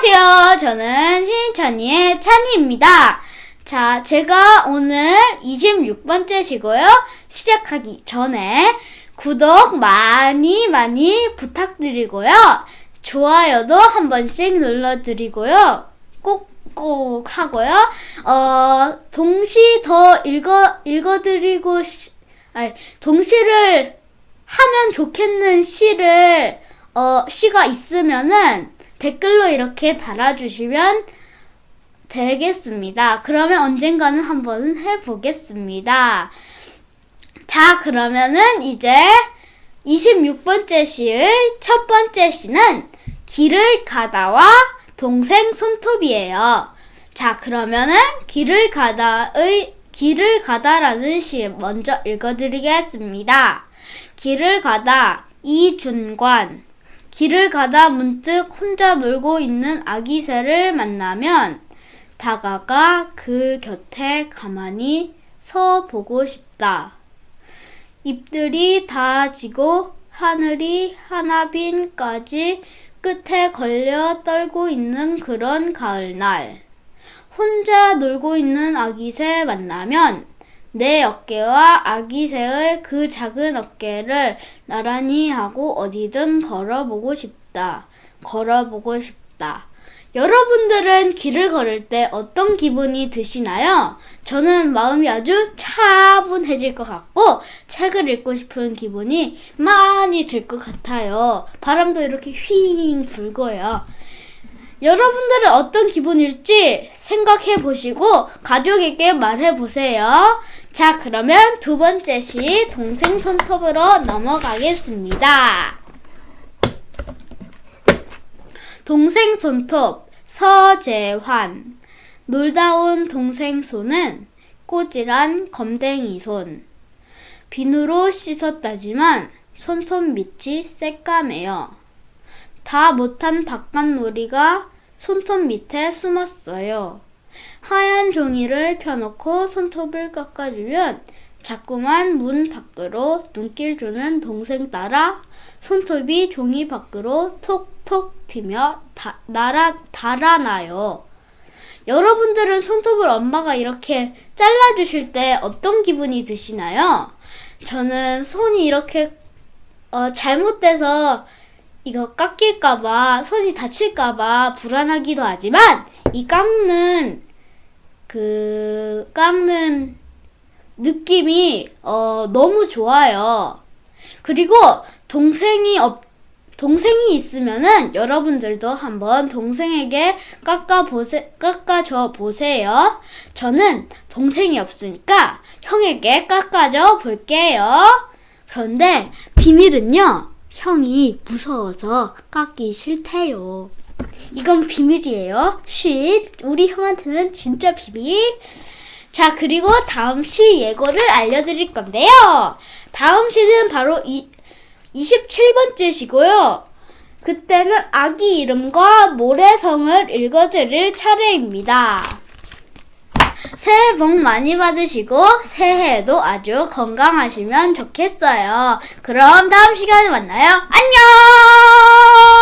안녕하세요. 저는 신찬이의 찬이입니다. 자, 제가 오늘 26번째 시고요. 시작하기 전에 구독 많이 많이 부탁드리고요. 좋아요도 한 번씩 눌러드리고요. 꼭꼭 하고요. 어, 동시 더 읽어, 읽어드리고, 시, 아니, 동시를 하면 좋겠는 시를, 어, 시가 있으면은 댓글로 이렇게 달아주시면 되겠습니다. 그러면 언젠가는 한번 해보겠습니다. 자, 그러면은 이제 26번째 시의 첫 번째 시는 길을 가다와 동생 손톱이에요. 자, 그러면은 길을 가다의 길을 가다라는 시 먼저 읽어드리겠습니다. 길을 가다 이준관 길을 가다 문득 혼자 놀고 있는 아기 새를 만나면 다가가 그 곁에 가만히 서 보고 싶다. 잎들이 다 지고 하늘이 하나빈까지 끝에 걸려 떨고 있는 그런 가을날. 혼자 놀고 있는 아기새 만나면 내 어깨와 아기새의 그 작은 어깨를 나란히 하고 어디든 걸어보고 싶다. 걸어보고 싶다. 여러분들은 길을 걸을 때 어떤 기분이 드시나요? 저는 마음이 아주 차분해질 것 같고 책을 읽고 싶은 기분이 많이 들 것 같아요. 바람도 이렇게 휘잉 불고요. 여러분들은 어떤 기분일지 생각해 보시고 가족에게 말해 보세요. 자, 그러면 두 번째 시 동생 손톱으로 넘어가겠습니다. 동생 손톱 서재환 놀다 온 동생 손은 꼬질한 검댕이 손 비누로 씻었다지만 손톱 밑이 새까매요. 다 못한 바깥놀이가 손톱 밑에 숨었어요. 하얀 종이를 펴놓고 손톱을 깎아주면 자꾸만 문 밖으로 눈길 주는 동생 따라 손톱이 종이 밖으로 톡톡 튀며 다, 날아, 달아나요. 여러분들은 손톱을 엄마가 이렇게 잘라주실 때 어떤 기분이 드시나요? 저는 손이 이렇게 어, 잘못돼서 이거 깎일까봐 손이 다칠까봐 불안하기도 하지만 이 깎는 그 깎는 느낌이 어, 너무 좋아요. 그리고 동생이 없 동생이 있으면은 여러분들도 한번 동생에게 깎아 보세 깎아줘 보세요. 저는 동생이 없으니까 형에게 깎아줘 볼게요. 그런데 비밀은요. 형이 무서워서 깎기 싫대요. 이건 비밀이에요. 쉿. 우리 형한테는 진짜 비밀. 자, 그리고 다음 시 예고를 알려드릴 건데요. 다음 시는 바로 이 27번째 시고요. 그때는 아기 이름과 모래성을 읽어드릴 차례입니다. 새해 복 많이 받으시고 새해에도 아주 건강하시면 좋겠어요. 그럼 다음 시간에 만나요. 안녕!